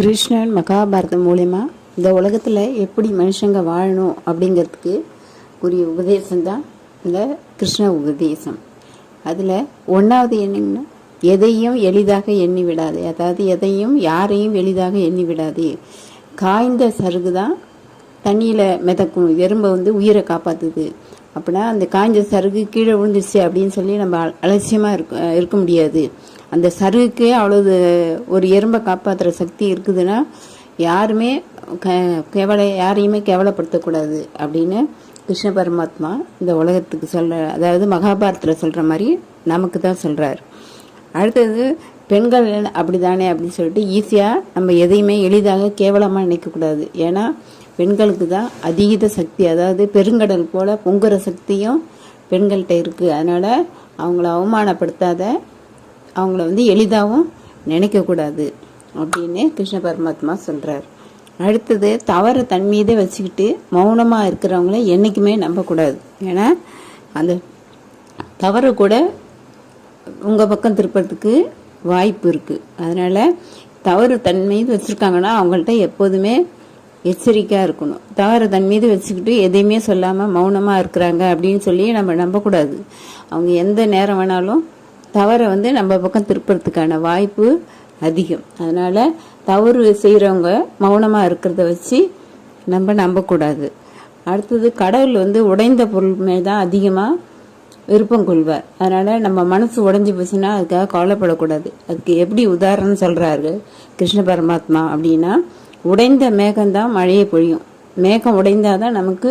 கிருஷ்ணன் மகாபாரதம் மூலயமா இந்த உலகத்தில் எப்படி மனுஷங்க வாழணும் அப்படிங்கிறதுக்கு உரிய உபதேசம் தான் இந்த கிருஷ்ண உபதேசம். அதில் ஒன்றாவது என்னங்கன்னா எதையும் எளிதாக எண்ணி விடாதே. அதாவது எதையும் யாரையும் எளிதாக எண்ணி விடாதே. காய்ந்த சருகு தான் தண்ணியில் மிதக்கும். எறும்பை வந்து உயிரை காப்பாற்றுது அப்படின்னா அந்த காய்ஞ்ச சருகு கீழே விழுந்துருச்சு அப்படின்னு சொல்லி நம்ம அலட்சியமாக இருக்க இருக்க முடியாது. அந்த சருகுக்கே அவ்வளவு ஒரு எறும்பை காப்பாற்றுற சக்தி இருக்குதுன்னா யாருமே க கேவல யாரையுமே கேவலப்படுத்தக்கூடாது அப்படின்னு கிருஷ்ண பரமாத்மா இந்த உலகத்துக்கு சொல்கிற அதாவது மகாபாரத்தில் சொல்கிற மாதிரி நமக்கு தான் சொல்கிறார் அடுத்தது பெண்கள் அப்படி தானே அப்படின்னு சொல்லிட்டு ஈஸியாக நம்ம எதையுமே எளிதாக கேவலமாக நினைக்கக்கூடாது. ஏன்னா பெண்களுக்கு தான் அதீத சக்தி அதாவது பெருங்கடல் போல் பொங்குற சக்தியும் பெண்கள்கிட்ட இருக்குது அதனால் அவங்கள அவமானப்படுத்தாத அவங்கள வந்து எளிதாகவும் நினைக்கக்கூடாது அப்படின்னு கிருஷ்ண பரமாத்மா சொல்கிறார் அடுத்தது தவற தன் மீதே வச்சுக்கிட்டு மௌனமாக இருக்கிறவங்கள என்றைக்குமே நம்பக்கூடாது. ஏன்னா அந்த தவறு கூட உங்கள் பக்கம் திருப்பறதுக்கு வாய்ப்பு இருக்குது அதனால் தவறு தன் மீது வச்சுருக்காங்கன்னா அவங்கள்ட்ட எப்போதுமே எச்சரிக்கையாக இருக்கணும். தவறு தன் மீது வச்சுக்கிட்டு எதையுமே சொல்லாமல் மௌனமாக இருக்கிறாங்க அப்படின்னு சொல்லி நம்ம நம்பக்கூடாது. அவங்க எந்த நேரம் வேணாலும் தவறை வந்து நம்ம பக்கம் திருப்புறதுக்கான வாய்ப்பு அதிகம். அதனால் தவறு செய்கிறவங்க மௌனமாக இருக்கிறத வச்சு நம்ம நம்பக்கூடாது. அடுத்தது கடவுள் வந்து உடைந்த பொருள் மேல் தான் அதிகமாக விருப்பம் கொள்வார். அதனால் நம்ம மனசு உடஞ்சி போச்சுன்னா அதுக்காக கவலைப்படக்கூடாது. அதுக்கு எப்படி உதாரணம் சொல்கிறாரு கிருஷ்ண பரமாத்மா அப்படின்னா உடைந்த மேகம்தான் மழையை பொழியும். மேகம் உடைந்தாதான் நமக்கு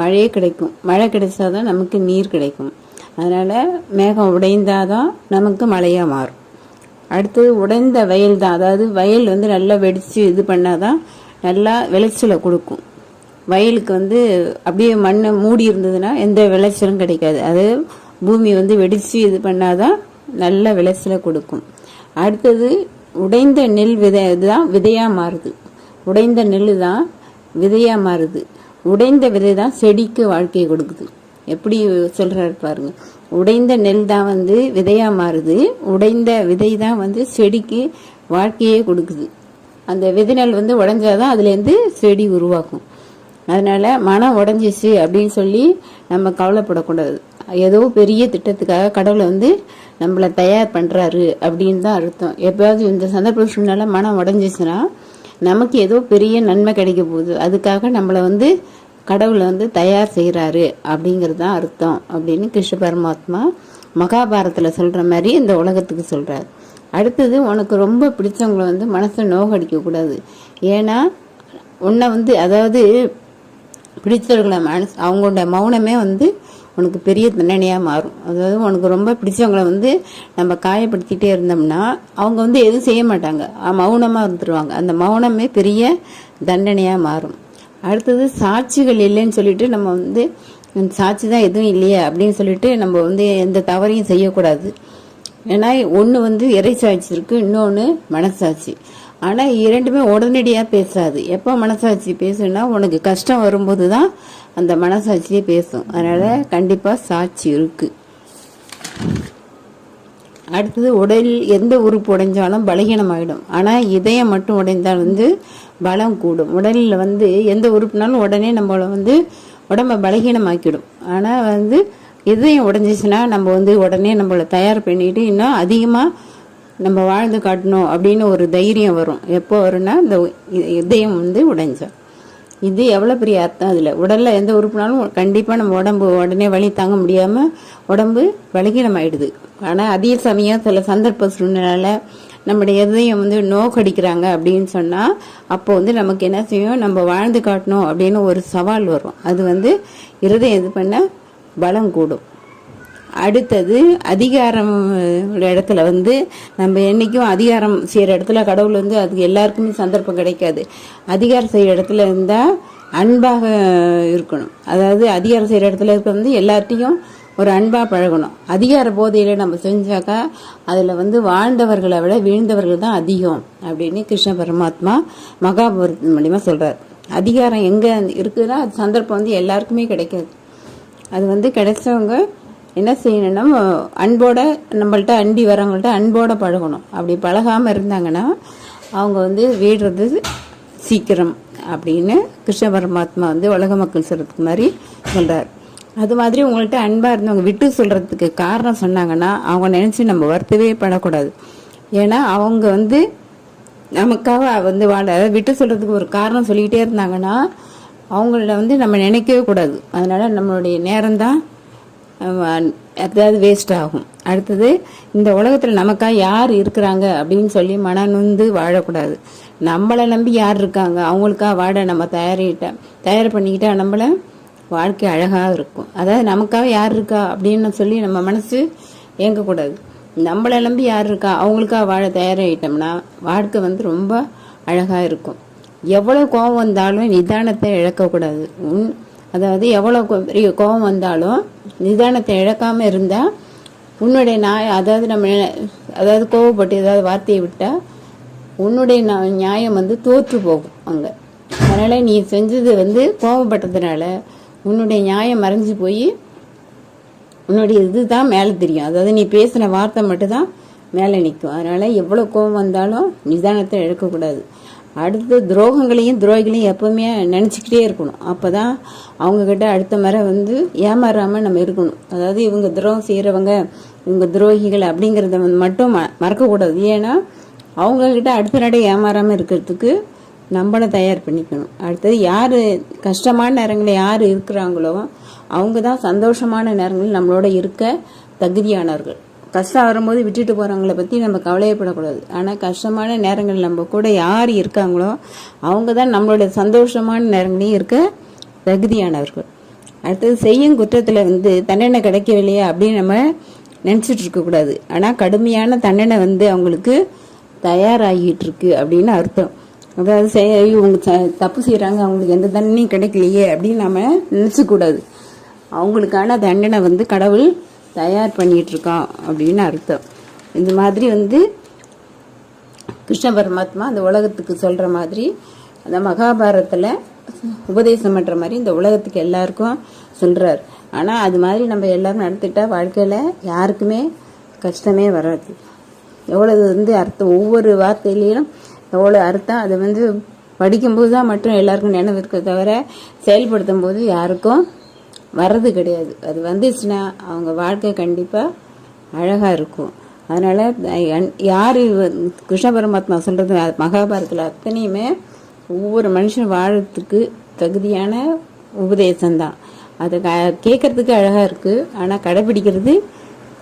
மழையே கிடைக்கும். மழை கிடைச்சாதான் நமக்கு நீர் கிடைக்கும். அதனால் மேகம் உடைந்தாதான் நமக்கு மழையாக மாறும். அடுத்தது உடைந்த வயல் தான் அதாவது வயல் வந்து நல்லா வெடித்து இது பண்ணாதான் நல்லா விளைச்சலை கொடுக்கும். வயலுக்கு வந்து அப்படியே மண்ணை மூடி இருந்ததுன்னா எந்த விளைச்சலும் கிடைக்காது. அது பூமி வந்து வெடித்து இது பண்ணாதான் நல்ல விளைச்சலை கொடுக்கும். அடுத்தது உடைந்த நெல் விதை தான் விதையாக மாறுது. உடைந்த நெல் தான் விதையாக மாறுது. உடைந்த விதை தான் செடிக்கு வாழ்க்கையை கொடுக்குது. எப்படி சொல்கிறாரு பாருங்க. உடைந்த நெல் தான் வந்து விதையாக மாறுது. உடைந்த விதை தான் வந்து செடிக்கு வாழ்க்கையே கொடுக்குது. அந்த விதை நெல் வந்து உடஞ்சாதான் அதுலேருந்து செடி உருவாக்கும். அதனால் மனம் உடஞ்சிச்சு அப்படின்னு சொல்லி நம்ம கவலைப்படக்கூடாது. ஏதோ பெரிய திட்டத்துக்காக கடவுளை வந்து நம்மளை தயார் பண்ணுறாரு அப்படின்னு தான் அர்த்தம். எப்போயாவது இந்த சந்தர்ப்ப சூழ்நிலை மனம் உடஞ்சிச்சுன்னா நமக்கு ஏதோ பெரிய நன்மை கிடைக்க போகுது. அதுக்காக நம்மளை வந்து கடவுளை வந்து தயார் செய்கிறாரு அப்படிங்கிறது தான் அர்த்தம் அப்படின்னு கிருஷ்ண பரமாத்மா மகாபாரத்தில் சொல்கிற மாதிரி இந்த உலகத்துக்கு சொல்கிறார் அடுத்தது உனக்கு ரொம்ப பிடிச்சவங்களை வந்து மனசை நோகடிக்கக்கூடாது. ஏன்னா உன்னை வந்து அதாவது பிடித்தவர்களை மனசு அவங்களோட மௌனமே வந்து உனக்கு பெரிய தண்டனையாக மாறும். அதாவது உனக்கு ரொம்ப பிடிச்சவங்கள வந்து நம்ம காயப்படுத்திகிட்டே இருந்தோம்னா அவங்க வந்து எதுவும் செய்ய மாட்டாங்க. மௌனமாக இருந்துருவாங்க. அந்த மௌனமே பெரிய தண்டனையாக மாறும். அடுத்தது சாட்சிகள் இல்லைன்னு சொல்லிட்டு நம்ம வந்து சாட்சி தான் எதுவும் இல்லையே அப்படின்னு சொல்லிட்டு நம்ம வந்து எந்த தவறையும் செய்யக்கூடாது. ஏன்னா ஒன்று வந்து இறைச்சாட்சி இருக்கு இன்னொன்று மனசாட்சி. ஆனால் இரண்டுமே உடனடியாக பேசாது. எப்போ மனசாட்சி பேசுனா உனக்கு கஷ்டம் வரும்போது தான் அந்த மனசாட்சியே பேசும். அதனால் கண்டிப்பாக சாட்சி இருக்குது அடுத்தது உடல் எந்த உறுப்பு உடைஞ்சாலும் பலகீனமாயிடும். ஆனால் இதயம் மட்டும் உடைந்தால் வந்து பலம் கூடும். உடலில் வந்து எந்த உறுப்புனாலும் உடனே நம்மளை வந்து உடம்ப பலகீனமாக்கிடும். ஆனால் வந்து இதயம் உடஞ்சிச்சுன்னா நம்ம வந்து உடனே நம்மளை தயார் பண்ணிட்டு இன்னும் அதிகமாக நம்ம வாழ்ந்து காட்டணும் அப்படின்னு ஒரு தைரியம் வரும். எப்போ வரும்னா இந்த இதயம் வந்து உடைஞ்சோம் இது எவ்வளோ பெரிய அர்த்தம் அதில்? உடலில் எந்த உறுப்புனாலும் கண்டிப்பாக நம்ம உடம்பு உடனே வலி தாங்க முடியாமல் உடம்பு பலகீனமாயிடுது. ஆனால் அதே சமயம் சில சந்தர்ப்ப சூழ்நிலையில் நம்முடைய இதயம் வந்து நோக்கடிக்கிறாங்க அப்படின்னு சொன்னால் அப்போ வந்து நமக்கு என்ன செய்யும்? நம்ம வாழ்ந்து காட்டணும் அப்படின்னு ஒரு சவால் வரும். அது வந்து இருதயம் இது பண்ண பலம் கூடும். அடுத்தது அதிகாரம் இடத்துல வந்து நம்ம என்னைக்கும் அதிகாரம் செய்கிற இடத்துல கடவுள் வந்து அதுக்கு எல்லாருக்குமே சந்தர்ப்பம் கிடைக்காது. அதிகாரம் செய்கிற இடத்துல இருந்தால் அன்பாக இருக்கணும். அதாவது அதிகாரம் செய்கிற இடத்துல இருக்க வந்து எல்லார்ட்டையும் ஒரு அன்பாக பழகணும். அதிகார போதையில் நம்ம செஞ்சாக்கா அதில் வந்து வாழ்ந்தவர்களை விட வீழ்ந்தவர்கள் தான் அதிகம் அப்படின்னு கிருஷ்ண பரமாத்மா மகாபாரதம் மூலிமா சொல்கிறார் அதிகாரம் எங்கே இருக்குதுன்னா அது சந்தர்ப்பம் வந்து எல்லாருக்குமே கிடைக்காது. அது வந்து கிடைச்சவங்க என்ன செய்யணும்னா அன்போட நம்மள்ட்ட அண்டி வரவங்கள்ட்ட அன்போட பழகணும். அப்படி பழகாமல் இருந்தாங்கன்னா அவங்க வந்து வீடுறது சீக்கிரம் அப்படின்னு கிருஷ்ண பரமாத்மா வந்து உலக மக்கள் சொல்கிறதுக்கு மாதிரி சொல்கிறார் அது மாதிரி உங்கள்கிட்ட அன்பாக இருந்தவங்க விட்டு சொல்கிறதுக்கு காரணம் சொன்னாங்கன்னா அவங்க நினச்சி நம்ம வருத்தவே படக்கூடாது. ஏன்னா அவங்க வந்து நமக்காக வந்து வாழ விட்டு சொல்கிறதுக்கு ஒரு காரணம் சொல்லிக்கிட்டே இருந்தாங்கன்னா அவங்கள வந்து நம்ம நினைக்கவே கூடாது. அதனால் நம்மளுடைய நேரம்தான் அதாவது வேஸ்ட் ஆகும். அடுத்தது இந்த உலகத்தில் நமக்காக யார் இருக்கிறாங்க அப்படின்னு சொல்லி மன நொந்து வாழக்கூடாது. நம்மளை நம்பி யார் இருக்காங்க? அவங்களுக்காக வாட நம்ம தயாரிட்ட தயார் பண்ணிக்கிட்டா நம்மள வாழ்க்கை அழகாக இருக்கும். அதாவது நமக்காக யார் இருக்கா அப்படின்னு சொல்லி நம்ம மனசு ஏங்கக்கூடாது. நம்மளை நம்பி யார் இருக்கா? அவங்களுக்காக வாழ தயாராகிட்டோம்னா வாழ்க்கை வந்து ரொம்ப அழகாக இருக்கும். எவ்வளோ கோபம் வந்தாலும் நிதானத்தை இழக்கக்கூடாது. உன் அதாவது எவ்வளோ கோ- பெரிய கோபம் வந்தாலும் நிதானத்தை இழக்காமல் இருந்தால் உன்னுடைய நாய் அதாவது நம்ம அதாவது கோவப்பட்டு ஏதாவது வார்த்தையை விட்டால் உன்னுடைய நா- நியாயம் வந்து தோற்று போகும் அங்கே. அதனால் நீ செஞ்சது வந்து கோவப்பட்டதுனால உன்னுடைய நியாயம் மறைஞ்சு போய் உன்னுடைய இதுதான் மேலே தெரியும். அதாவது நீ பேசின வார்த்தை மட்டும்தான் மேலே நிற்கும் அதனால் எவ்வளோ கோபம் வந்தாலும் நிதானத்தை இழக்கக்கூடாது. அடுத்த துரோகங்களையும் துரோகிகளையும் எப்பவுமே நினச்சிக்கிட்டே இருக்கணும். அப்போ தான் அவங்கக்கிட்ட அடுத்த முறை வந்து ஏமாறாமல் நம்ம இருக்கணும். அதாவது இவங்க துரோகம் செய்கிறவங்க இவங்க துரோகிகள் அப்படிங்கிறத வந்து மட்டும் ம மறக்கக்கூடாது. ஏன்னா அவங்கக்கிட்ட அடுத்த நடை ஏமாறாமல் இருக்கிறதுக்கு நம்மளை தயார் பண்ணிக்கணும். அடுத்தது யார் கஷ்டமான நேரங்களில் யார் இருக்கிறாங்களோ அவங்க தான் சந்தோஷமான நேரங்களில் நம்மளோட இருக்க தகுதியானவர்கள். கஷ்டம் வரும்போது விட்டுட்டு போகிறவங்கள பற்றி நம்ம கவலையப்படக்கூடாது. ஆனால் கஷ்டமான நேரங்கள் நம்ம கூட யார் இருக்காங்களோ அவங்க தான் நம்மளோட சந்தோஷமான நேரங்களையும் இருக்க தகுதியானவர்கள். அடுத்தது செய்யும் குற்றத்தில் வந்து தண்டனை கிடைக்கவில்லையா அப்படின்னு நம்ம நினச்சிட்டு இருக்கக்கூடாது. ஆனால் கடுமையான தண்டனை வந்து அவங்களுக்கு தயாராகிட்டு இருக்கு அப்படின்னு அர்த்தம். அதாவது செய்ய இவங்க ச- தப்பு செய்கிறாங்க அவங்களுக்கு எந்த தண்டனையும் கிடைக்கலையே அப்படின்னு நம்ம நினச்சக்கூடாது. அவங்களுக்கான தண்டனை வந்து கடவுள் தயார் பண்ணிகிட்ருக்கான் அப்படின்னு அர்த்தம். இந்த மாதிரி வந்து கிருஷ்ண பரமாத்மா அந்த உலகத்துக்கு சொல்கிற மாதிரி அந்த மகாபாரதத்தில் உபதேசம் பண்ணுற மாதிரி இந்த உலகத்துக்கு எல்லாருக்கும் சொல்கிறார் ஆனால் அது மாதிரி நம்ம எல்லாரும் நடத்திட்டால் வாழ்க்கையில் யாருக்குமே கஷ்டமே வராது. எவ்வளவு வந்து அர்த்தம் ஒவ்வொரு வார்த்தையிலையும் எவ்வளோ அர்த்தம் அதை வந்து படிக்கும்போது தான் மட்டும் எல்லாருக்கும் நினைவு இருக்க தவிர செயல்படுத்தும் போது யாருக்கும் வர்றது கிடையாது. அது வந்துச்சுன்னா அவங்க வாழ்க்கை கண்டிப்பாக அழகாக இருக்கும். அதனால் யார் கிருஷ்ண பரமாத்மா சொல்கிறது மகாபாரதத்தில் அத்தனையுமே ஒவ்வொரு மனுஷன் வாழறதுக்கு தகுதியான உபதேசம்தான். அது க கேட்கறதுக்கு அழகாக இருக்குது ஆனால் கடைப்பிடிக்கிறது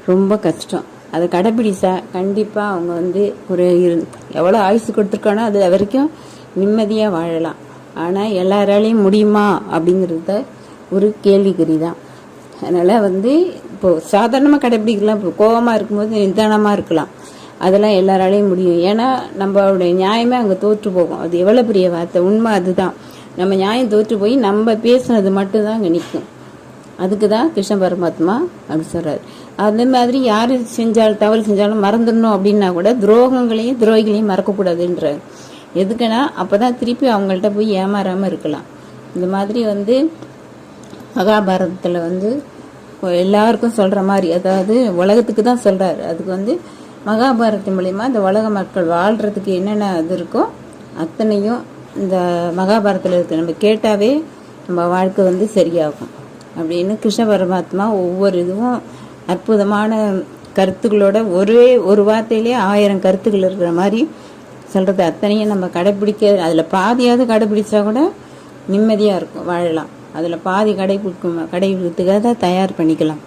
ரொம்ப கஷ்டம். அதை கடைப்பிடிச்சா கண்டிப்பாக அவங்க வந்து ஒரு இரு- எவ்வளோ ஆயுசு கொடுத்துருக்கானோ அது வரைக்கும் நிம்மதியாக வாழலாம். ஆனால் எல்லாராலையும் முடியுமா அப்படிங்கிறத ஒரு கேள்விக்குறி தான் அதனால் வந்து இப்போது சாதாரணமாக கடைப்பிடிக்கலாம். இப்போ கோபமாக இருக்கும்போது நிதானமாக இருக்கலாம். அதெல்லாம் எல்லாராலையும் முடியும். ஏன்னா நம்மளுடைய நியாயமே அங்கே தோற்று போகும். அது எவ்வளோ பெரிய வார்த்தை? உண்மை அதுதான். நம்ம நியாயம் தோற்று போய் நம்ம பேசுனது மட்டும்தான் அங்கே நிற்கும். அதுக்கு தான் கிருஷ்ண பரமாத்மா அப்படி சொல்கிறார் அதே மாதிரி யார் செஞ்சாலும் தவறு செஞ்சாலும் மறந்துடணும் அப்படின்னா கூட துரோகங்களையும் துரோகிகளையும் மறக்கக்கூடாதுன்றார். எதுக்குன்னா அப்போ தான் திருப்பி அவங்கள்ட்ட போய் ஏமாறாமல் இருக்கலாம். இந்த மாதிரி வந்து மகாபாரதத்தில் வந்து எல்லாருக்கும் சொல்கிற மாதிரி அதாவது உலகத்துக்கு தான் சொல்கிறார் அதுக்கு வந்து மகாபாரதம் மூலிமா இந்த உலக மக்கள் வாழ்கிறதுக்கு என்னென்ன இது இருக்கோ அத்தனையும் இந்த மகாபாரதத்தில் இருக்குது நம்ம கேட்டாவே நம்ம வாழ்க்கை வந்து சரியாகும் அப்படின்னு கிருஷ்ண பரமாத்மா ஒவ்வொரு இதுவும் அற்புதமான கருத்துக்களோட ஒரே ஒரு வார்த்தையிலே ஆயிரம் கருத்துக்கள் இருக்கிற மாதிரி சொல்கிறது அத்தனையும் நம்ம கடைப்பிடிக்க அதில் பாதியாவது கடைப்பிடிச்சா கூட நிம்மதியாக இருக்கும் வாழலாம். அதில் பாதி கடை கடை கடைபிடிக்கிறதுக்காக தயார் பண்ணிக்கலாம்.